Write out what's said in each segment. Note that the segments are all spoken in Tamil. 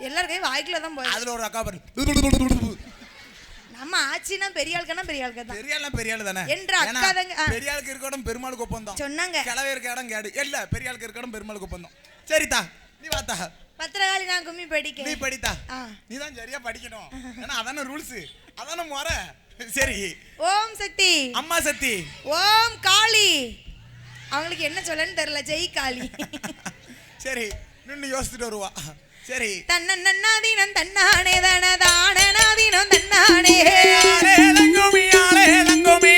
எல்லார் கையும் வாய்க்குள்ள தான் போய் அதுல ஒரு அக்கா பாரு. நம்ம ஆச்சினா பெரிய ஆளுக்கனா பெரிய ஆளுக்கு தான் பெரிய ஆள் பெரிய ஆளு தானே என்ற ஏன்னா, அக்கா தாங்க- ஆ. பெரிய ஆளுக்கு இருக்க இடம் பெருமாளுக்கு ஒப்பந்தம். சொன்னாங்க. கிளவே இருக்க இடம் கேடு. இல்ல பெரிய ஆளுக்கு இருக்க இடம் பெருமாளுக்கு ஒப்பந்தம். சரிதா நீ வாத்தா பத்திரகாளி நான் கும்மி நீ படிக்க படித்தா ஆ. நீ தான் சரியா படிக்கணும். ஏன்னா அதான ரூல்ஸ் அதான முறை. சரி. ஓம் சக்தி. அம்மா சக்தி. ஓம் காளி. அவங்களுக்கு என்ன சொல்லன்னு தெரியல. ஜெய் காளி. சரி. நின்னு யோசிச்சுட்டு வருவா. சரி. தன்னன்னாதீனம் தன்னானே தனதானநாதீனம் தன்னானே. ஆளே லங்குமி, ஆளே லங்குமி, ஆளே லங்குமி,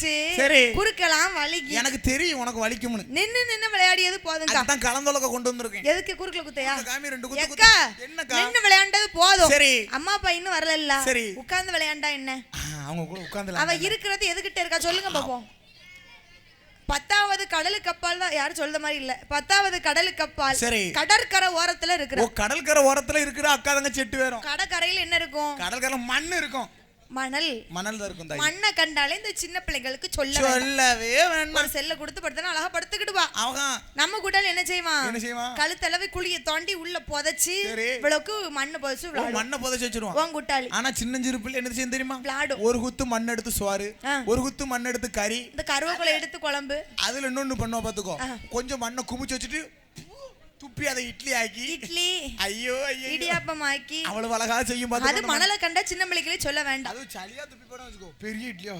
அடிச்சு சரி. குறுக்கலாம் வலிக்கு எனக்கு தெரியும் உனக்கு வலிக்கும்னு. நின்னு நின்னு விளையாடியது போதும்க்கா. அதுதான் கலந்தொலக்க கொண்டு வந்திருக்கேன். எதுக்கு குறுக்குல குத்தையா? காமி ரெண்டு குத்து குத்து. என்னக்கா? நின்னு விளையாண்டது போதும். சரி. அம்மா அப்பா இன்னும் வரல சரி. உட்கார்ந்து விளையாண்டா என்ன? அவங்க கூட அவ உட்கார்ந்து இருக்கிறது எதுகிட்ட இருக்கா? சொல்லுங்க பாப்போம். பத்தாவது கடலுக்கு அப்பால் தான் யாரும் சொல்ற மாதிரி இல்ல. பத்தாவது கடலுக்கு அப்பால் சரி. கடற்கரை ஓரத்துல இருக்கிற. கடற்கரை ஓரத்துல இருக்கிற அக்கா தங்க செட்டு வேறும் கடற்கரையில என்ன இருக்கும்? கடற்கரை மண் இருக்கும். மணல். மணல் தான் இருக்கும் தாய். மண்ணை கண்டாலே இந்த சின்ன பிள்ளைங்களுக்கு சொல்ல. சொல்லவே வேண்டாம். செல்ல கொடுத்து படுத்தனா அழகா படுத்துக்கிடுவா. அவங்க நம்ம கூட்டால என்ன செய்வான் என்ன செய்வான் கழுத்தளவு குழிய தோண்டி உள்ள புதைச்சு. இவ்வளவுக்கு மண்ணு புதைச்சு மண்ணை புதைச்சு வச்சிருவான். உன் கூட்டாளி. ஆனா சின்னஞ்சிறு பிள்ளை என்ன செய்யும் தெரியுமா? விளையாடும். ஒரு குத்து மண் எடுத்து சுவாரு. ஒரு குத்து மண் எடுத்து கறி. இந்த கருவேப்பிலை எடுத்து குழம்பு. அதுல இன்னொன்னு பண்ணுவா பாத்துக்கோ. கொஞ்சம் மண்ணை குமிச்சு வச்சுட்டு துப்பி அதை இட்லி ஆக்கி இட்லி ஐயோ ஐயோ இடியாப்பம் ஆக்கி அவ்வளவு அழகா செய்யும் அது மணலை கண்டா சின்ன பிள்ளைகளே சொல்ல வேண்டாம். அது சளியா துப்பி போட வச்சுக்கோ பெரிய இட்லியா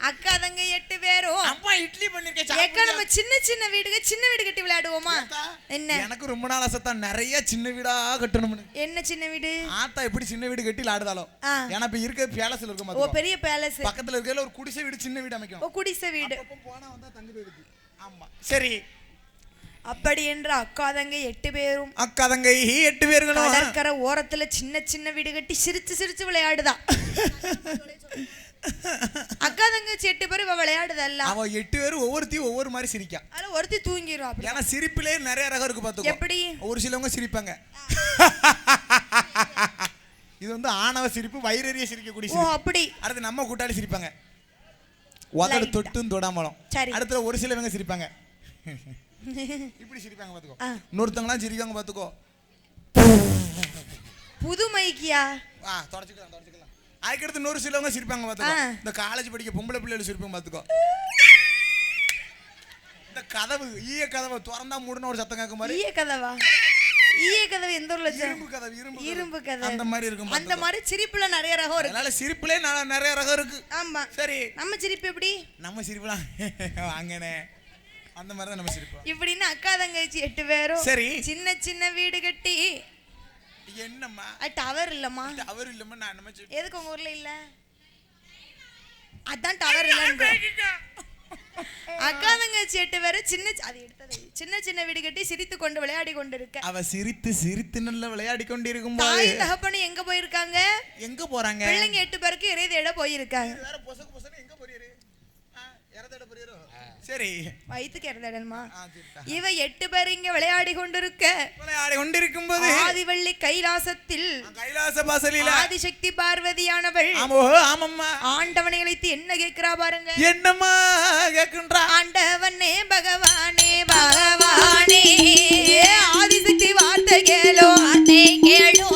அக்கா தங்க எட்டு பேரும் அம்மா இட்லி பண்ணிருக்கேன் ஏக்கா நம்ம சின்ன சின்ன வீடுக சின்ன வீடு கட்டி விளையாடுவோமா? என்ன? எனக்கு ரொம்ப நாள் ஆசைத்தான் நிறைய சின்ன வீடா கட்டணும்னு. என்ன சின்ன வீடு? ஆத்தா எப்படி சின்ன வீடு கட்டி விளையாடுதாலோ. ஏன்னா இப்ப இருக்க பேலஸ்ல இருக்க ஓ மாதிரி பெரிய பேலஸ் பக்கத்துல இருக்கல ஒரு குடிசை வீடு சின்ன வீடு அமைக்கும். ஓ குடிசை வீடு. போனா வந்தா தங்க வீடுக்கு ஆமா. சரி. அப்படி என்று அக்கா தங்க எட்டு பேரும் அக்கா தங்கை எட்டு பேர்களும்? கடற்கரை ஓரத்துல சின்ன சின்ன வீடு கட்டி சிரிச்சு சிரிச்சு விளையாடுதா? அக்கா தங்கச்சி எட்டு பேரும் இவ விளையாடுதல்ல. அவ எட்டு பேரும் ஒவ்வொருத்தையும் ஒவ்வொரு மாதிரி சிரிக்கா. அதுல ஒருத்தி தூங்கிரும் அப்படி. ஏன்னா சிரிப்பிலே நிறைய ரகம் இருக்கு பாத்துக்கோ எப்படி? ஒரு சிலவங்க சிரிப்பாங்க. இது வந்து ஆணவ சிரிப்பு வயிறறிய சிரிக்கக்கூடிய ஓ அப்படி. அடுத்து நம்ம கூட்டாளி சிரிப்பாங்க. உதடு. தொட்டும் தொடாமலும். சரி. அடுத்துல ஒரு சிலவங்க சிரிப்பாங்க. இப்படி சிரிப்பாங்க பாத்துக்கோ. ஆ. இன்னொருத்தவங்களாம் சிரிக்காங்க பாத்துக்கோ. புது மைக்கியா ஆ தொடச்சுக்கலாம் தொடச்சுக்கலாம். அதுக்கடுத்து இன்னொரு சிலவங்க சிரிப்பாங்க பாத்துக்கோ. ஆ. இந்த காலேஜ் படிக்க பொம்பளை பிள்ளைகள் சிரிப்பாங்க பாத்துக்கோ. இந்த கதவு ஈய கதவை திறந்தா மூடுன ஒரு சத்தம் கேட்க மாதிரி ஈய கதவா? ஈய கதவு எந்த ஊர்ல? இரும்பு கதவு இரும்பு இரும்பு கதவு. அந்த மாதிரி இருக்கும் அந்த. மாதிரி சிரிப்புல நிறைய ரகம் இருக்கு. அதனால சிரிப்புலே நிறைய ரகம் இருக்கு. ஆமா. சரி. நம்ம சிரிப்பு எப்படி? நம்ம சிரிப்புலாம் வாங்கனே அந்த மாதிரி தான் நம்ம சிரிப்போம் இப்படின்னு அக்கா தங்கச்சி எட்டு பேரும் சரி. சின்ன சின்ன வீடு கட்டி என்னம்மா? டவர் இல்லம்மா. அவர் இல்லம்மா நான் சொல்லி எதுக்கு உங்க ஊர்ல இல்ல? அதான் டவர் இல்லன்னு அக்கா தங்கச்சி எட்டு பேரும் சின்ன அது எடுத்தது. சின்ன சின்ன வீடு கட்டி சிரித்து கொண்டு விளையாடி கொண்டு இருக்க அவ சிரித்து சிரித்து நல்ல விளையாடி கொண்டிருக்கும் போது தாய் தகப்பனும் எங்க போயிருக்காங்க? எங்க போறாங்க? பிள்ளைங்க எட்டு பேருக்கு இறை தேட போயிருக்காங்க வேற பொசக்கு பொசக்கு எங்க போறீரு? இறதட போறீரோ? சரி. வயிற்றுக்கு சரிக்கா. இவ எட்டு பேர் இங்க விளையாடி கொண்டிருக்க. விளையாடி கொண்டிருக்கும் போது ஆதிவள்ளி கைலாசத்தில் கைலாச பாசலில. ஆதிசக்தி பார்வதியானவள். ஆமோ ஆமம்மா. ஆண்டவனை அழைத்து என்ன கேட்கிறா பாருங்க. என்னம்மா கேக்குன்றா ஆண்டவனே பகவானே பகவானே. ஆதிசக்தி வார்த்தை கேளோ வார்த்தை கேளோ.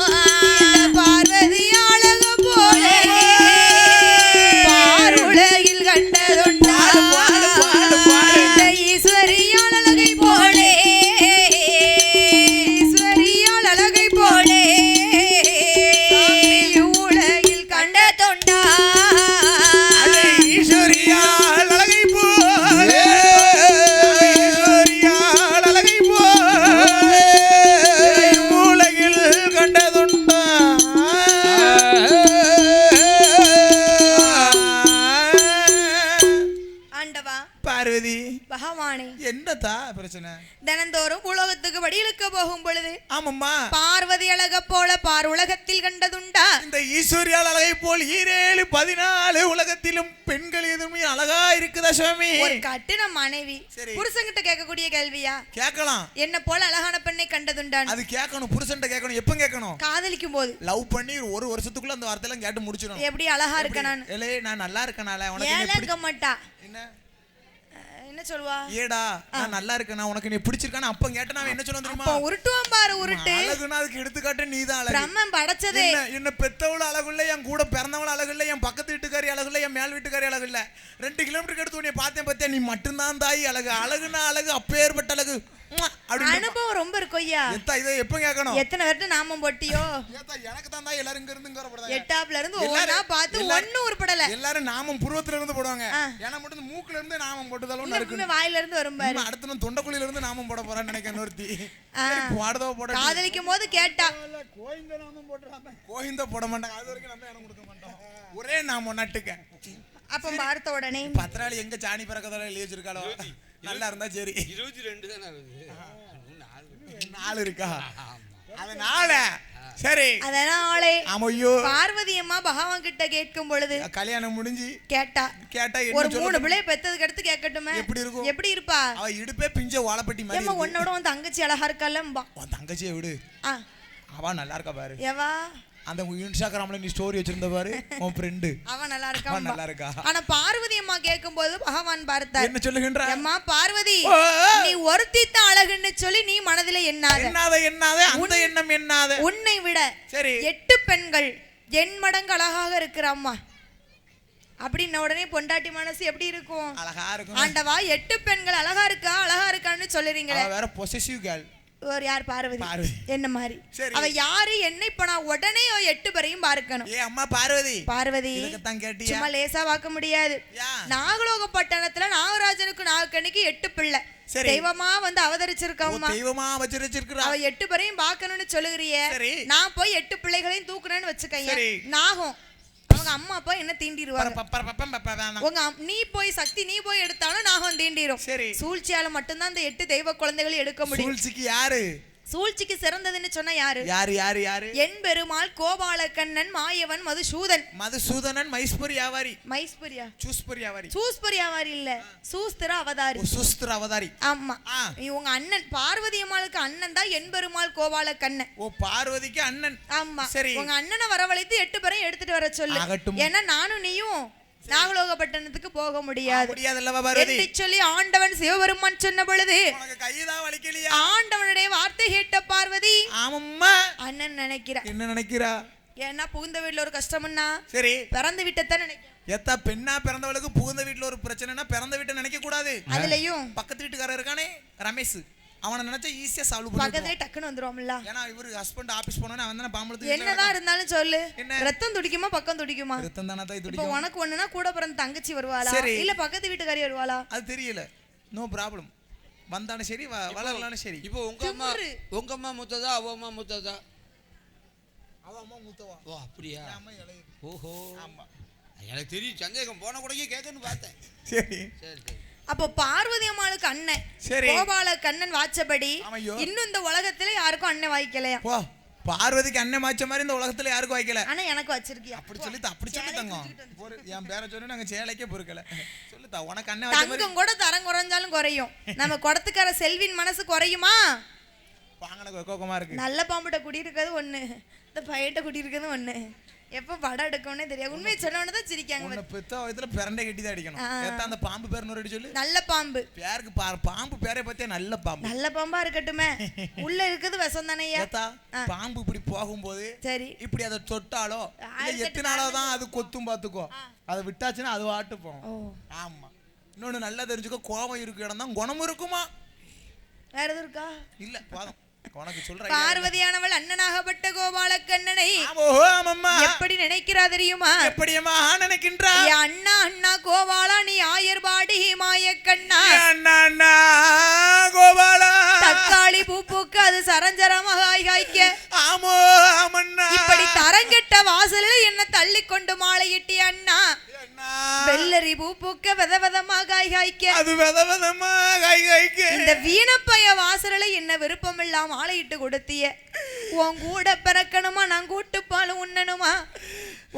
ஆமாம்மா. பார்வதி அழக போல பார் உலகத்தில் கண்டதுண்டா. இந்த ஈஸ்வரியால் அழகை போல் ஈரேழு பதினாலு உலகத்திலும் பெண்கள் எதுவுமே அழகா இருக்குதா சுவாமி? ஒரு கட்டின மனைவி. புருஷன்கிட்ட கேட்கக்கூடிய கேள்வியா? கேட்கலாம். என்ன போல அழகான பெண்ணை கண்டதுண்டான். அது கேட்கணும் புருஷன்ட்ட கேட்கணும் எப்ப கேட்கணும்? காதலிக்கும் போது லவ் பண்ணி ஒரு வருஷத்துக்குள்ள அந்த வார்த்தையெல்லாம் கேட்டு முடிச்சிடணும். எப்படி அழகா இருக்க நான் நான் நல்லா இருக்கனால உனக்கு மாட்டா. என்ன? என்ன சொல்லுவா? ஏடா நான் நல்லா இருக்கேனா உனக்கு நீ பிடிச்சிருக்கானா அப்ப கேட்டா அவன் என்ன சொல்ல தெரியுமா? உருட்டுவான் பாரு உருட்டு. அழகுனா அதுக்கு எடுத்துக்காட்டு நீதான் அழகு. பிரம்மன் படைச்சதே. என்ன பெத்தவள அழகு இல்ல என் கூட பிறந்தவள அழகு இல்ல என் பக்கத்து வீட்டுக்காரி அழகு இல்ல என் மேல் வீட்டுக்காரி அழகு இல்ல. ரெண்டு கிலோமீட்டருக்கு எடுத்து உன்னை பார்த்தேன் பார்த்தியா நீ மட்டும்தான் தாய் அழகு. அழகுனா அழகு அப்பேற்பட்ட அழகு. அனுபவம் ரொம்ப எத்தா இதை எப்ப கேட்கணும்? எத்தனை பேர்ட்ட நாமம் போட்டியோ? எனக்கு தான் தாய் எல்லாரும் இங்க இருந்து எட்டாப்ல இருந்து ஒவ்வொன்னா பார்த்து ஒண்ணும் உருப்படல. எல்லாரும் நாமம் புருவத்துல இருந்து போடுவாங்க. ஏன்னா மட்டும் மூக்குல இருந்து நாமம் போட்டுதாலும் இருக்கு வாயில இருந்து வரும் பாரு. அடுத்து நான் தொண்டைக்குழியில இருந்து நாமம் போட போறான்னு நினைக்கிறேன் ஒருத்தி. பாடுதோ போட காதலிக்கும் போது கேட்டா. கோயிந்த நாமம் போட்டுறாங்க கோயிந்த போட மாட்டாங்க. அது வரைக்கும் நம்ம இடம் கொடுக்க மாட்டோம். ஒரே நாமம் நட்டுக்க. அப்ப பார்த்த உடனே. பத்திராளி எங்க சாணி எழுதி வச்சிருக்காளோ? நல்லா இருந்தா சரி. இருபத்தி ரெண்டு தானே. நாலு இருக்கா? அதனால சரி. அதனாலே ஆமையோ பார்வதி அம்மா பகவான் கிட்ட கேட்கும் பொழுது கல்யாணம் முடிஞ்சு கேட்டா. கேட்டா ஒரு மூணு பிள்ளைய பெத்ததுக்கு அடுத்து கேட்கட்டுமே. எப்படி இருக்கும்? எப்படி இருப்பா? அவ இடுப்பே பிஞ்ச வாழைப்பட்டி மாதிரி ஏமா. உன்னோட உன் தங்கச்சி அழகா இருக்கல்லம்பா உன் தங்கச்சியை விடு. அவ நல்லா இருக்கா பாரு. எவா? அந்த இன்ஸ்டாகிராம்ல நீ ஸ்டோரி வச்சிருந்த பாரு உன் ஃப்ரெண்டு அவன் நல்லா அவன் இருக்கான் நல்லா இருக்கா? ஆனா பார்வதி அம்மா கேட்கும் போது பகவான் பார்த்தார் என்ன சொல்லுகின்ற அம்மா பார்வதி நீ ஒருத்தி தான் அழகுன்னு சொல்லி நீ மனதில எண்ணாத. என்னாத என்னாத அந்த எண்ணம் என்னாத உன்னை விட சரி. எட்டு பெண்கள் என் மடங்கு அழகாக இருக்கிற அம்மா. அப்படின்ன உடனே பொண்டாட்டி மனசு எப்படி இருக்கும்? அழகா இருக்கும் ஆண்டவா எட்டு பெண்கள் அழகா இருக்கா? அழகா இருக்கான்னு சொல்லுறீங்களே. வேற பொசசிவ் கேர்ள் ஒரு யார் பார்வதி. என்ன மாதிரி. அவ யாரு? என்ன இப்ப நான் உடனே எட்டு பேரையும் பார்க்கணும். ஏ அம்மா பார்வதி. பார்வதி சும்மா லேசா பார்க்க முடியாது. நாகலோக பட்டணத்துல நாகராஜனுக்கு நாகக்கணிக்கு எட்டு பிள்ளை. தெய்வமா வந்து அவதரிச்சிருக்கம்மா தெய்வமா வச்சிருச்சிருக்கிறா. அவ எட்டு பேரையும் பார்க்கணும்னு சொல்லுகிறியே. நான் போய் எட்டு பிள்ளைகளையும் தூக்குறேன்னு வச்சுக்கங்க. நாகம். அவங்க அம்மா அப்பா என்ன தீண்டிடுவாங்க? உங்க நீ போய் சக்தி நீ போய் எடுத்தாலும் நாகம் தீண்டிரும். சரி. சூழ்ச்சியால மட்டும்தான் அந்த எட்டு தெய்வ குழந்தைகளை எடுக்க முடியும். சூழ்ச்சிக்கு யாரு? சூழ்ச்சிக்கு சிறந்ததுன்னு சொன்னா யாரு? யாரு யாரு யாரு? என் பெருமாள் கோபாலக்கண்ணன் மாயவன் மதுசூதன். மதுசூதனன் மைஸ்புரி வியாபாரி மைஸ்புரியா? சூஸ்புரி வியாபாரி சூஸ்புரி அவதாரி இல்ல. சூஸ்திர அவதாரி. சுஸ்திர அவதாரி. ஆமா. இவங்க அண்ணன் பார்வதி அம்மாளுக்கு அண்ணன் தான் என் பெருமாள் கோபாலக்கண்ணன் ஓ பார்வதிக்கு அண்ணன். ஆமா. சரி. உங்க அண்ணனை வரவழைத்து எட்டு பேரையும் எடுத்துட்டு வர சொல்லு. ஏன்னா நானும் நீயும் நாகலோகப்பட்டணத்துக்கு போக முடியாது. என்று சொல்லி ஆண்டவன் சிவபெருமான் சொன்ன பொழுது ஆண்டவனுடைய வார்த்தை கேட்ட பார்வதி ஆமம்மா. அண்ணன் நினைக்கிறா. என்ன நினைக்கிறா? ஏன்னா புகுந்த வீட்டுல ஒரு கஷ்டம்னா சரி. பிறந்து விட்டத்தான் நினைக்கிறேன் எத்தா பெண்ணா பிறந்தவளுக்கு புகுந்த வீட்டுல ஒரு பிரச்சனைனா பிறந்த வீட்டை நினைக்க கூடாது அதுலயும் பக்கத்து வீட்டுக்காரர் இருக்கானே ரமேஷ். அவனை நினைச்சா ஈஸியா சால்வ் பண்ணி பக்கத்துலயே டக்குன்னு வந்துருவோம்ல ஏன்னா இவரு ஹஸ்பண்ட் ஆபீஸ் போனோன்னு அவன் தானே பாம்பளத்து என்னதான் இருந்தாலும் சொல்லு. என்ன? ரத்தம் துடிக்குமா பக்கம் துடிக்குமா? ரத்தம் தானே தாய் இப்ப துடிக்கும்? உனக்கு ஒண்ணுனா கூட பிறந்த தங்கச்சி வருவாளா. இல்ல பக்கத்து வீட்டுக்காரி வருவாளா? அது தெரியல. நோ ப்ராப்ளம் வந்தாலும் சரி வ- வளரலாலும் சரி. இப்போ உங்க அம்மா. உங்க அம்மா முத்ததா அவ அம்மா முத்ததா? அவ அம்மா மூத்தவா? ஓ அப்படியா? ஓஹோ. ஆமா. எனக்கு தெரியும் சந்தேகம். போன கூடயே கேட்கன்னு பார்த்தேன். சரி. சரி சரி. அப்போ பார்வதி அம்மாளுக்கு அண்ணன் சரி. கோபால கண்ணன் வாச்சபடி. இன்னும் இந்த உலகத்துல யாருக்கும் அண்ணன் வாய்க்கலையா? பார்வதிக்கு அண்ணன் மாய்ச்ச மாதிரி இந்த உலகத்துல யாருக்கும் வைக்கல ஆனா எனக்கு வச்சிருக்கியா? அப்படி சொல்லி அப்படி சொல்லி தங்கம் என் பேரை சொல்லி நாங்க சேலைக்கே பொறுக்கல. சொல்லுதா உனக்கு அண்ணன் தங்கம் கூட தரம் குறைஞ்சாலும் குறையும். நம்ம குடத்துக்கார செல்வின் மனசு குறையுமா? வாங்கின கோக்கமா இருக்கு நல்ல பாம்புட்ட குடியிருக்கிறது ஒண்ணு. இந்த பையட்ட குடியிருக்கிறது ஒண்ணு. எப்ப படம் எடுக்கணும்னே தெரியாது. உண்மையை சொன்னவொன்னே தான் சிரிக்காங்க. பெத்த வயதுல பிரண்டை கட்டி தான் அடிக்கணும் அந்த பாம்பு பேர் நூறு சொல்லு. நல்ல பாம்பு. பேருக்கு பா- பாம்பு பேரை பத்தியா நல்ல பாம்பு. நல்ல பாம்பா இருக்கட்டுமே. உள்ள இருக்குது விஷம் தானேயா ஏத்தா பாம்பு இப்படி போகும்போது சரி. இப்படி அதை தொட்டாலோ இல்ல ஆயிரத்தெட்டு எத்தனை நாளோ தான் அது கொத்தும் பாத்துக்கோ. அதை விட்டாச்சுன்னா அது வாட்டு போகும். ஆமா. இன்னொன்னு நல்லா தெரிஞ்சுக்கோ கோபம் இருக்கு இடம் தான் குணம் இருக்குமா? வேற எதுவும் இருக்கா? இல்ல போதும். பார்வதியானவள் அண்ணனாகப்பட்ட கோபாலக்கண்ணனை எப்படி நினைக்கிறா தெரியுமா? எப்படியம்மா நினைக்கின்றா? அண்ணா அண்ணா கோபாலா நீ ஆயர்பாடி மாயக்கண்ணா அண்ணா அண்ணா கோபாலா. தக்காளி பூ பூக்க அது சரஞ்சரமாக காய் காய்க்க. ஆமோ ஆமண்ணா. இப்படி தரங்கெட்ட வாசலில் என்ன தள்ளி கொண்டு மாலையிட்டி அண்ணா. அண்ணா. வெள்ளரி பூ பூக்க வித விதமா காய் காய்க்க. அது வித விதமா கை கைக்கு இந்த வீணப்பைய வாசலில் என்ன விருப்பம் இல்லாம மாலையிட்டு கொடுத்திய. உன் கூட பிறக்கணுமா நான் கூட்டுப்பால் உண்ணணுமா?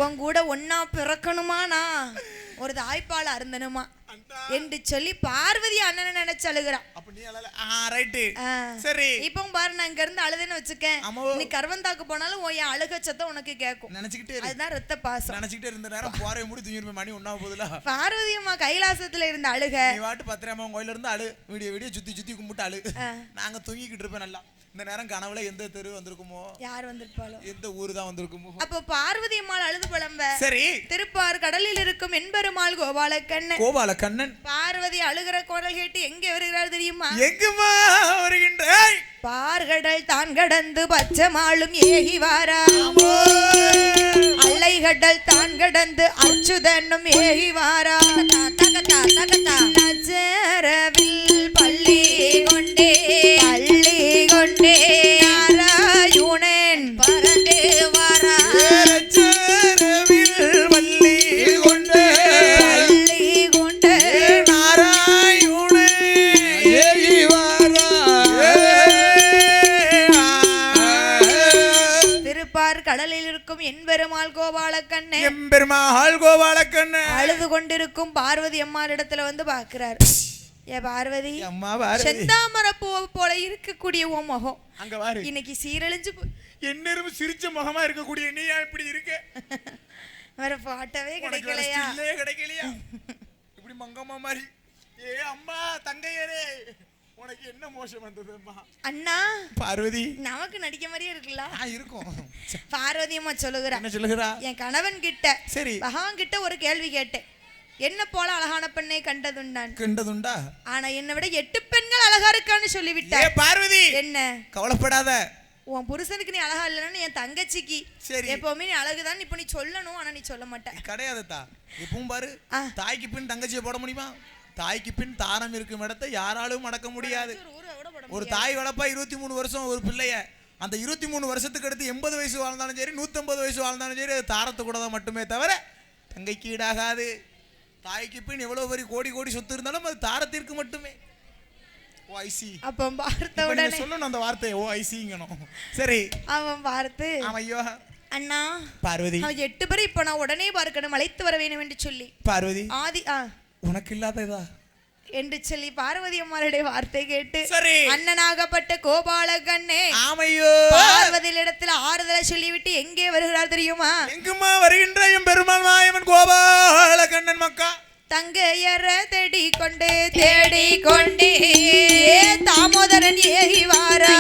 உன் கூட ஒன்னா பிறக்கணுமா நான் ஒரு தாய்ப்பால் அருந்தணுமா? என்று சொல்லி பார்வதி அண்ணனை நினைச்சு அழுகுறான் நீ அழல. ஆ. சரி. இப்போ பாரு நான் இங்க இருந்து அழுதுன்னு வச்சுக்கேன். நீ கருவந்தாக்கு போனாலும் உன் அழுக சத்தம் உனக்கு கேட்கும். நினைச்சுக்கிட்டே இரு. அதுதான் ரத்த பாசம். நினைச்சுக்கிட்டே இருந்த நேரம் போறே முடி தூங்கிருப்பேன் மணி ஒண்ணா போதுல. பார்வதி அம்மா கைலாசத்துல இருந்த அழுக. நீ வாட்டு பத்திரமா கோயில இருந்து அழு. விடிய விடிய சுத்தி சுத்தி கும்பிட்டு அழு. நாங்க தூங்கிக்கிட்டு இருப்பேன் நல்லா. இந்த நேரம் கனவுல எந்த தெரு வந்திருக்குமோ? யார் வந்திருப்பாளோ? எந்த ஊரு தான் வந்திருக்குமோ? அப்போ பார்வதி அம்மாள் அழுது புலம்ப. சரி. திருப்பார் கடலில் இருக்கும் என்பெருமாள் கோபாலக்கண்ணன். கோபால கண்ணன் பார்வதி அழுகிற குரல் கேட்டு எங்கே வருகிறார் தெரியுமா? எங்குமா வருகின்ற ஏய்! பார்கடல் தான் கடந்து பச்சமாளும் ஏகி வாரா. அலைகடல் தான் கடந்து அச்சுதனும் ஏகி வாரா. நச்சரவில் பள்ளி கோபாலக்கண்ணே எம்பெருமாள் கோபால கண்ணன் அழுது கொண்டிருக்கும் பார்வதி அம்மாள் இடத்துல வந்து பாக்குறாரு ஏ பார்வதி அம்மா செந்தாமரை பூவை போல இருக்கக்கூடிய உன் முகம். அங்க பாரு. இன்னைக்கு சீரழிஞ்சு போ- என்னரும் சிரிச்ச முகமா இருக்கக்கூடிய நீ ஏன் இப்படி இருக்க? வேற பாட்டவே கிடைக்கலையா? கிடைக்கலையா? இப்படி மங்கம்மா மாதிரி. ஏ அம்மா தங்கையரே. உனக்கு என்ன மோசம் வந்ததும்மா? அண்ணா பார்வதி. நமக்கு நடிக்க மாதிரியே இருக்குல்ல. இருக்கும். பார்வதி அம்மா சொல்லுகிறா. என்ன சொல்லுகிறா? என் கணவன் கிட்ட. சரி. பகவான் கிட்ட ஒரு கேள்வி கேட்டேன். என்ன போல அழகான பெண்ணை கண்டதுண்டான் கிண்டதுண்டா? ஆனா என்னை விட எட்டு பெண்கள் அழகா இருக்கான்னு ஏ சொல்லிவிட்டார் பார்வதி! என்ன? கவலைப்படாத. உன் புருஷனுக்கு நீ அழகா இல்லைன்னு என் தங்கச்சிக்கு. சரி. எப்பவுமே நீ அழகுதான் இப்ப நீ சொல்லணும் ஆனா நீ சொல்ல மாட்ட. கிடையாதுதா இப்பவும் பாரு. தாய்க்கு பின் தங்கச்சியை போட முடியுமா? தாய்க்கு பின் தாரம் இருக்கும் இடத்தை யாராலும் மடக்க முடியாது. ஒரு தாய் வளர்ப்பா இருபத்தி மூணு வருஷம் ஒரு பிள்ளைய. அந்த இருபத்தி மூணு வருஷத்துக்கு அடுத்து எண்பது வயசு வாழ்ந்தாலும் சரி நூற்றம்பது வயசு வாழ்ந்தாலும் சரி அது தாரத்து கூட தான் மட்டுமே தவிர தங்கைக்கு ஈடாகாது. தாய்க்கு பின் எவ்வளோ பெரிய கோடி கோடி சொத்து இருந்தாலும் அது தாரத்திற்கு மட்டுமே. ஓ ஐசி அப்போ பார்த்த உடனே சொல்லணும் அந்த வார்த்தையை ஓ ஐசிங்கணும் சரி. அவன் பார்த்து ஐயோ அண்ணா பார்வதி. அவன் எட்டு பேர் இப்ப நான் உடனே பார்க்கணும் அழைத்து வர வேண்டும் என்று சொல்லி. பார்வதி. ஆதி ஆ. உனக்கு இல்லாததா என்று சொல்லி பார்வதி அம்மாளுடைய வார்த்தை கேட்டு சரி. அண்ணனாகப்பட்ட கோபாலகண்ணே ஆமையோ. பார்வதியில் இடத்துல ஆறுதலை சொல்லிவிட்டு எங்கே வருகிறார் தெரியுமா? எங்குமா வருகின்ற என் பெருமாள் மாயவன் கோபால கண்ணன் மக்கா? தங்கையற தேடி கொண்டு தேடி கொண்டு ஏ தாமோதரன் ஏகி வாரா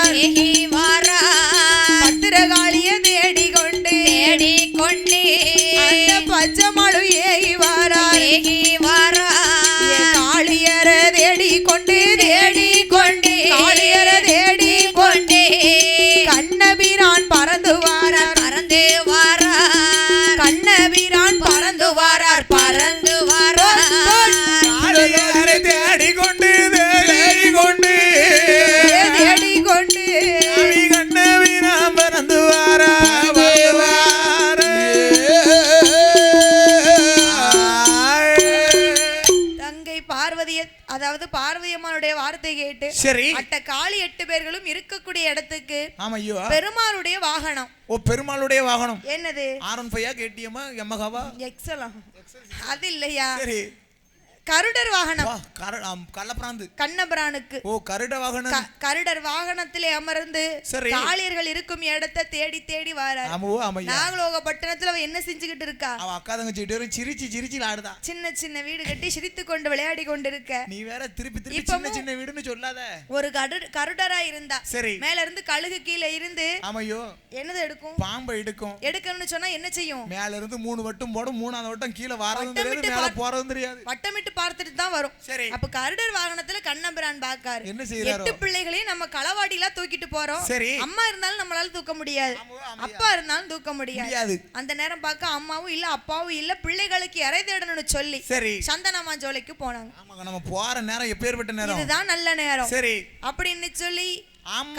அதாவது பார்வதி அம்மாளுடைய வார்த்தை கேட்டு சரி. அட்ட காளி எட்டு பேர்களும் இருக்கக்கூடிய இடத்துக்கு ஆமா ஐயோ பெருமாளுடைய வாகனம். ஓ பெருமாளுடைய வாகனம். என்னது? ஆர் ஒன் ஃபைவா கேட்டியம்மா எம்மகாவா எக்ஸலம் அது இல்லையா? சரி. கருடர் வாகனம். கள்ளப்பிராந்து. கண்ணபிரானுக்கு. ஓ கருட வாகனம். கருடர் வாகனத்திலே அமர்ந்து. காளியர்கள் இருக்கும் இடத்தை தேடி தேடி வரார். நாகலோக பட்டணத்துல அவ என்ன செஞ்சுக்கிட்டு இருக்கா? அவ அக்கா தங்கச்சி சிரிச்சு சிரிச்சு ஆடுதா சின்ன சின்ன வீடு கட்டி சிரித்து கொண்டு விளையாடி கொண்டிருக்க. நீ வேற திருப்பி திருப்பி சின்ன சின்ன வீடுன்னு சொல்லாத. ஒரு கரு கருடரா இருந்தா. சரி. மேல இருந்து கழுகு கீழே இருந்து ஆமையோ என்னது எடுக்கும்? பாம்பை எடுக்கும். எடுக்கணும்னு சொன்னா என்ன செய்யும்? மேல இருந்து மூணு வட்டம் போடும். மூணாவது வட்டம் கீழே வரதும் தெரியாது. மேல போறதும் தெரியாது. வட்டமிட்டு பார்த்துட்டு தான் வரும். சரி. அப்ப கருடர் வாகனத்துல கண்ணபிரான் பாக்காரு என்ன செய்யறாரோ எட்டு பிள்ளைகளையும் நம்ம களவாடிலாம் தூக்கிட்டு போறோம். சரி. அம்மா இருந்தாலும் நம்மளால தூக்க முடியாது. அப்பா இருந்தாலும் தூக்க முடியாது. அந்த நேரம் பார்க்க அம்மாவும் இல்ல அப்பாவும் இல்ல பிள்ளைகளுக்கு இறை தேடணும்னு சொல்லி சரி. சந்தனம்மா ஜோலைக்கு போனாங்க. ஆமாங்க நம்ம போற நேரம் எப்பேற்பட்ட நேரம்? இதுதான் நல்ல நேரம். சரி. அப்படின்னு சொல்லி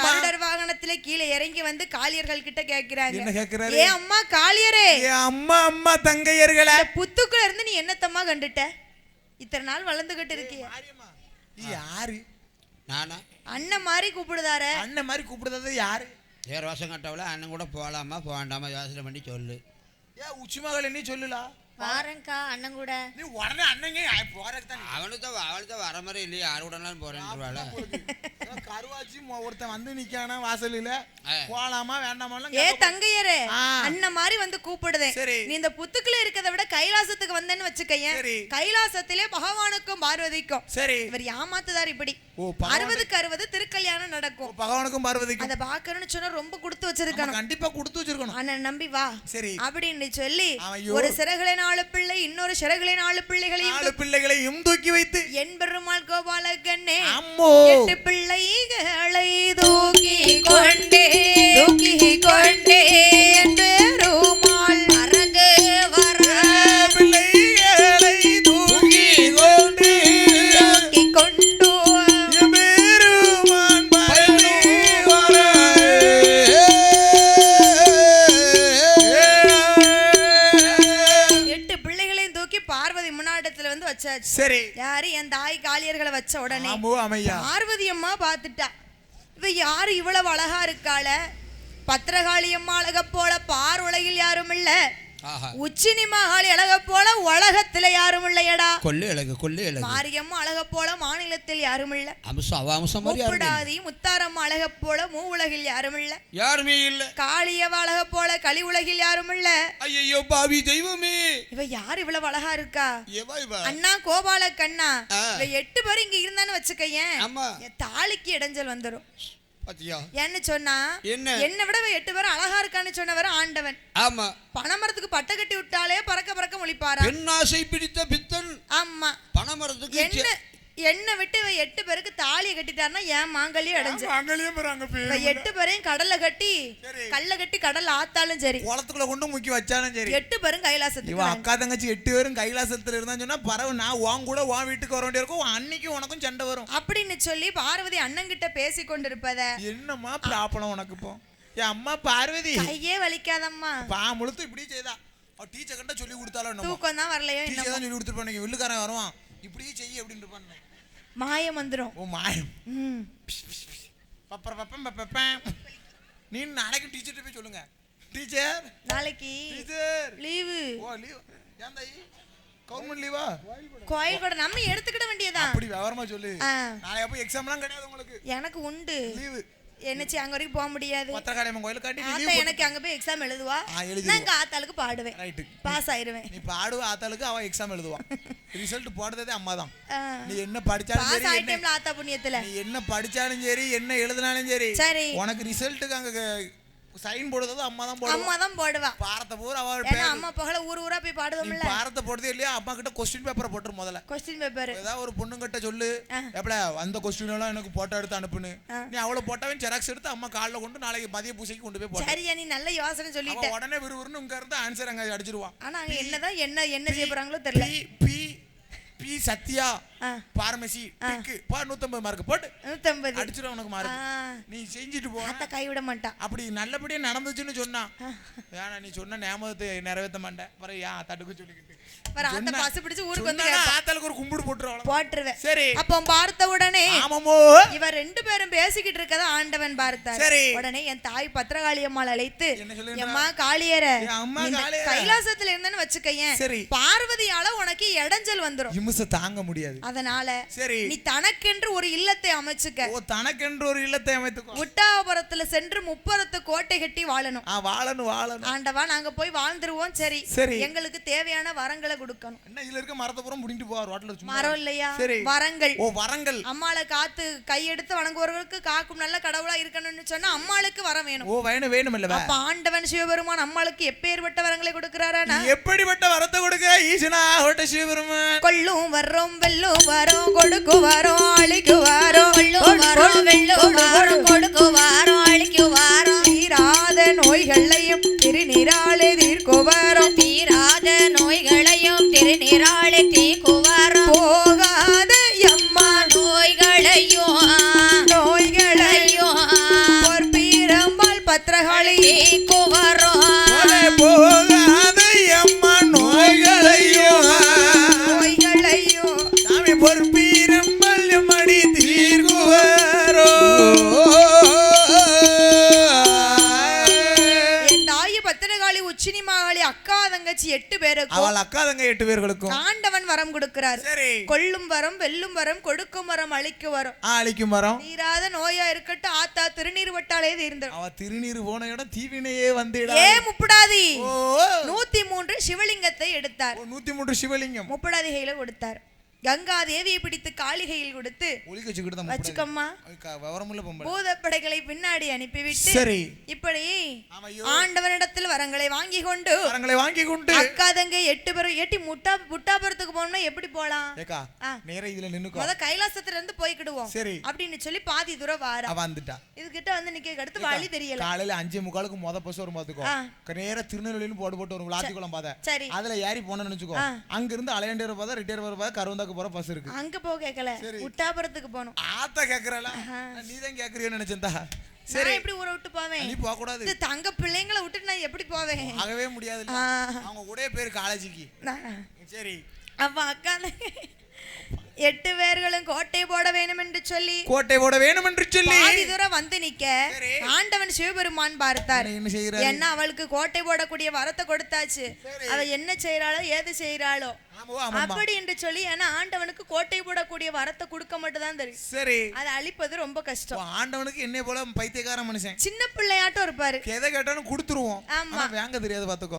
கருடர் வாகனத்துல கீழே இறங்கி வந்து காளியர்கள் கிட்ட கேக்குறாங்க. என்ன கேக்குறாரு? ஏ அம்மா காளியரே. ஏ அம்மா அம்மா தங்கையர்களே. புத்துக்குள்ள இருந்து நீ என்னத்தம்மா கண்டுட்ட? இத்தனை நாள் வளர்ந்துகிட்டு இருக்கிய. யாரு? நானா? அண்ணன் மாதிரி கூப்பிடுதார? அண்ணன் மாதிரி கூப்பிடுறது யாரு? வேறு வருஷம் கட்டவில் அண்ணன் கூட போகலாமா போகண்டாமா யோசனை பண்ணி சொல்லு. ஏ உச்சி மகள் நீ சொல்லலா வாரேங்க்கா அண்ணன் கூட. நீ உடனே அண்ணங்க போறதுக்கு தான் அவனுக்கு தான் அவளுக்கு தான் வர மாதிரி இல்லையா யார் கூடலாம் போகிறேன்னு கருவாச்சி ஒருத்தன் வந்து நிக்கானா வாசலில. போலாமா வேண்டாமாலாம் ஏ தங்கையரே. அண்ணன் மாதிரி வந்து கூப்பிடுதேன். சரி. நீ இந்த புத்துக்குள்ள இருக்கிறத விட கைலாசத்துக்கு வந்தேன்னு வச்சுக்கையன். சரி. கைலாசத்திலே பகவானுக்கும் பார்வதிக்கும். சரி. இவர் ஏமாத்துதார் இப்படி. அறுபதுக்கு அறுபது திருக்கல்யாணம் நடக்கும். பகவானுக்கும் பார்வதிக்கும். அத பாக்கணும்னு சொன்னா ரொம்ப கொடுத்து வச்சிருக்கணும். கண்டிப்பா கொடுத்து வச்சிருக்கணும். அண்ணன் நம்பி வா. சரி. அப்படின்னு சொல்லி. ஒரு சிறகுல நாலு பிள்ளை இன்னொரு சிறகுல நாலு பிள்ளைகளையும் நாலு பிள்ளைகளையும் தூக்கி வைத்து என் பெருமாள் கோபாலகண்ணே அம்மோ. எட்டு பிள்ளைகளை தூக்கி கொண்டே தூக்கி கொண்டே என் சரி. யாரு என் தாய் காளியர்களை வச்ச உடனே? பார்வதி அம்மா பார்த்துட்டா. இவ யாரு இவ்வளவு அழகா இருக்காள? பத்திரகாளி அம்மா அழக போல பார் உலகில் யாரும் இல்ல. உச்சினி மகாளி அழக போல உலகத்துல யாரும் இல்லையடா கொள்ளு இலகு கொள்ளு இலகு மாரியம்மா அழக போல மாநிலத்தில் யாரும் இல்ல அம்சம் அவ அம்சம் முத்தாரம்மா அழக போல மூ உலகில் யாரும் இல்ல யாருமே இல்லை. காளியவ அழக போல களி உலகில் யாரும் இல்ல ஐயோ பாவி தெய்வமே. இவ யார் இவ்வளவு அழகா இருக்கா? அண்ணா கோபால கண்ணா. இவ எட்டு பேரும் இங்க இருந்தான்னு வச்சுக்கையன். தாலிக்கு இடைஞ்சல் வந்துரும். பாத்தியா? ஏன்னு சொன்னா? என்ன? என்னை விட எட்டு பேரும் அழகா இருக்கான்னு சொன்னவர் ஆண்டவன். ஆமா. பனைமரத்துக்கு பட்டை கட்டி விட்டாலே பறக்க பறக்க முழிப்பாரா? பெண்ணாசை பிடித்த பித்தன். ஆமா. பணமரத்துக்கு என்ன? என்னை விட்டு இவ எட்டு பேருக்கு தாலியை கட்டிட்டாருன்னா ஏன் மாங்கல்யம் அடைஞ்ச போறாங்க இவ எட்டு பேரையும் கடல்ல கட்டி கல்ல கட்டி கடல்ல ஆத்தாலும் சரி. குளத்துக்குள்ள கொண்டு முக்கி வச்சாலும் சரி. எட்டு பேரும் கைலாசத்துக்கு இவன். அக்கா தங்கச்சி எட்டு பேரும் கைலாசத்துல இருந்தா சொன்னா பரவ நான் உன் கூட உன் வீட்டுக்கு வர வேண்டியிருக்கும் உன் அன்னைக்கு உனக்கும் சண்டை வரும். அப்படின்னு சொல்லி பார்வதி அண்ணங்கிட்ட பேசி கொண்டிருப்பத. என்னம்மா ப்ராப்ளம் உனக்கு இப்போ? என் அம்மா பார்வதி. கையே வலிக்காதம்மா. பா முழுத்து இப்படி செய்தா. டீச்சர் கண்ட சொல்லி கொடுத்தாலும் தூக்கம் தான் வரலையோ டீச்சர் தான் சொல்லி கொடுத்துருப்பான் வில்லுக்காரன் வருவான். இப்படியே செய்ய அப்படின்னு இருப்பான் மாயம் வந்துரும். ஓ மாயம். ம். பப்பர பப்பம் பப்பம் நீ நாளைக்கு டீச்சர்கிட்ட போய் சொல்லுங்க. டீச்சர். நாளைக்கு டீச்சர். லீவு. ஓ லீவ். ஏன் தாயி? கவர்மெண்ட் லீவா? கோயில் கூட நம்ம எடுத்துக்கிட வேண்டியதான் அப்படி விவரமா சொல்லு. நாளைக்கு அப்போ எக்ஸாம்லாம் கிடையாது உங்களுக்கு. எனக்கு உண்டு. லீவு. என்னச்சு அங்க வரைக்கும் போக முடியாது. பத்திரக்காளியம்மன் கோயில காட்டி ஆத்தா எனக்கு அங்க போய் எக்ஸாம் எழுதுவா? ஆ எழுதி நான் இங்க ஆத்தாளுக்கு பாடுவேன். ரைட்டு பாஸ் ஆயிருவேன். நீ பாடுவ ஆத்தாளுக்கு அவ எக்ஸாம் எழுதுவான் ரிசல்ட் போடுறதே அம்மா தான் ஆ, நீ என்ன படிச்சாலும் பாஸ் சரி என்ன ஆயிட்டேம்ல ஆத்தா புண்ணியத்துல. நீ என்ன படிச்சாலும் சரி என்ன எழுதினாலும் சரி சரி. உனக்கு ரிசல்ட்டுக்கு அங்க சைன் போடுறது அம்மா தான் போடுவா. அம்மா தான் போடுவா. பாரத்தை பூரா அவ ஏன்னா அம்மா பகல ஊர் ஊரா போய் பாடுவோம்ல. பாரத்தை போடுறதே இல்லையா? அம்மா கிட்ட கொஸ்டின் பேப்பரை போட்டுரு முதல்ல. கொஸ்டின் பேப்பர் ஏதாவது ஒரு பொண்ணுங்கிட்ட சொல்லு. ஆ. எப்பல அந்த கொஸ்டின் எல்லாம் எனக்கு போட்டோ எடுத்து அனுப்புன்னு. ஆ. நீ அவளை போட்டாவே ஜெராக்ஸ் எடுத்து அம்மா காலில் கொண்டு நாளைக்கு மதிய பூசைக்கு கொண்டு போய் போட்டு சரியா நீ நல்ல யோசனை சொல்லிட்ட. உடனே விறுவிறுன்னு இங்க இருந்து ஆன்சர் அங்க அடிச்சிருவான் ஆனா அங்க என்னதான் என்ன என்ன செய்ய போறாங்களோ தெரியல. P P Sathya. பார்மசி டிக்கு பா நூத்தம்பது மார்க் போட்டு நூத்தம்பது. அடிச்சிடும் உனக்கு மார்க். நீ செஞ்சுட்டு போ. அத்தை கைவிட மாட்டான் அப்படி நல்லபடியா நடந்துச்சுன்னு சொன்னான் வேணா நீ சொன்ன ஞாபகத்தை நிறைவேற்ற மாட்டேன் அப்புறம் ஏன் தடுக்க சொல்லிக்கிட்டு. சொன்னா- பசு பிடிச்சு ஊருக்கு வந்து. ஆத்தாளுக்கு ஒரு கும்பிடு போட்டுருவாங்க போட்டுருவேன். சரி. அப்போ பார்த்த உடனே ஆமாமோ. இவர் ரெண்டு பேரும் பேசிக்கிட்டு இருக்கத ஆண்டவன் பார்த்தார். சரி. உடனே என் தாய் பத்திரகாளி அம்மாள் அழைத்து அம்மா காளியர. கைலாசத்துல இருந்தேன்னு வச்சுக்கையன். சரி. பார்வதியால உனக்கு இடைஞ்சல் வந்துரும். இமுச தாங்க முடியாது. அதனால சரி. நீ தனக்கென்று ஒரு இல்லத்தை அமைச்சுக்க. ஓ தனக்கென்று ஒரு இல்லத்தை அமைத்துக்கோ. உட்டாபுரத்துல சென்று முப்பரத்து கோட்டை கட்டி வாழணும். ஆ வாழணும் வாழணும். ஆண்டவா நாங்க போய் வாழ்ந்துருவோம் சரி. சரி. எங்களுக்கு தேவையான வரங்களை கொடுக்கணும். என்ன இதுல இருக்க மரத்தை பூரா முடிட்டு போவார் ரோட்ல சும்மா மரம் இல்லையா? சரி. வரங்கள். ஓ வரங்கள். அம்மாளை காத்து கையெடுத்து வணங்குவவர்களுக்கு காக்கும் நல்ல கடவுளா இருக்கணும்னு சொன்னா அம்மாளுக்கு வரம் வேணும். ஓ வேணும் வேணும் இல்லவா அப்ப ஆண்டவன் சிவபெருமான் அம்மாளுக்கு எப்பேற்பட்ட வரங்களை கொடுக்கிறாரானா எப்படிப்பட்ட வரத்தை கொடுக்க ஈசனா சிவபெருமான். கொள்ளும் வர்றோம் வெல்லும். வரும் கொடுக்கு வரும் அழிக்கு வரும் வெள்ளும் வரும் வெள்ளும் அவள் அக்கா தங்க எட்டு பேர்களுக்கும். ஆண்டவன் வரம் கொடுக்கிறார். சரி. கொள்ளும் வரம் வெல்லும் வரம் கொடுக்கும் வரம் அழிக்கு வரம். அழிக்கும் மரம் தீராத நோயா இருக்கட்டும் ஆத்தா திருநீர் வட்டாலே தீர்ந்தரும் அவ திருநீர் போன இடம் தீவினையே வந்திடா ஏ முப்படாதி. நூத்தி மூன்று சிவலிங்கத்தை எடுத்தார். நூத்தி மூன்று சிவலிங்கம். முப்படாதி கையில கொடுத்தார். கங்கா தேவியை பிடித்து காளிகையில் கொடுத்து வச்சுக்கம்மா. பூதப்படைகளை பின்னாடி அனுப்பிவிட்டு சரி. இப்படி. ஆண்டவனிடத்தில் வரங்களை வாங்கி கொண்டு வரங்களை வாங்கி கொண்டு. அக்கா தங்க எட்டு பேரும் எட்டி முட்டா முட்டாபுரத்துக்கு போனோம்னா எப்படி போலாம். நேரா இதுல நின்னுக்கோ. முத கைலாசத்துல இருந்து போய்க்கிடுவோம். சரி. அப்படின்னு சொல்லி பாதி தூரம் வாரா. வந்துட்டா. இதுகிட்ட வந்து நிக்க அடுத்து வழி தெரியல. காலையில அஞ்சு முக்காலுக்கு முத பஸ் வரும் பாத்துக்கோ. நேரா திருநெல்வேலின்னு போட்டு போட்டு வரும் விளாத்திக்குளம் பாதை. சரி. அதுல ஏறி போனோம்னு வச்சுக்கோ ஆ. அங்க இருந்து அலையண்டேர் பாதை ரிட்டையர் பாதை கருவந்தாக்கு போற பஸ் இருக்கு. அங்க போக கேட்கல முட்டாபுரத்துக்கு போனோம் ஆத்தா கேக்குறல. நீ தான் கேக்குறியோன்னு நினைச்சேன்டா சரி. எப்படி ஊரை விட்டு போவேன்? நீ போக கூடாது. தங்க பிள்ளைங்களை விட்டுட்டு நான் எப்படி போவேன்? ஆகவே முடியாது. அவங்க கூட பேர் காலேஜுக்கு சரி. அப்ப அக்கா எட்டு பேர்களும் கோட்டை போட வேணும் என்று சொல்லி கோட்டை போட வேணும் என்று சொல்லி பாதி தூரம் வந்து நிக்க. ஆண்டவன் சிவபெருமான் பார்த்தார். என்ன செய்யறாரு என்ன அவளுக்கு கோட்டை போடக்கூடிய வரத்தை கொடுத்தாச்சு. அவ என்ன செய்யறாளோ ஏது செய்யறாளோ அப்படி என்று சொல்லி ஏன்னா ஆண்டவனுக்கு கோட்டை போடக்கூடிய வரத்தை கொடுக்க மட்டும் தான் தெரியும். சரி. அதை அழிப்பது ரொம்ப கஷ்டம். ஆண்டவனுக்கு என்னை போல பைத்தியக்கார மனுஷன். சின்ன பிள்ளையாட்டம் இருப்பாரு. எதை கேட்டாலும் கொடுத்துருவோம். ஆமா. வாங்க தெரியாது பாத்துக்கோ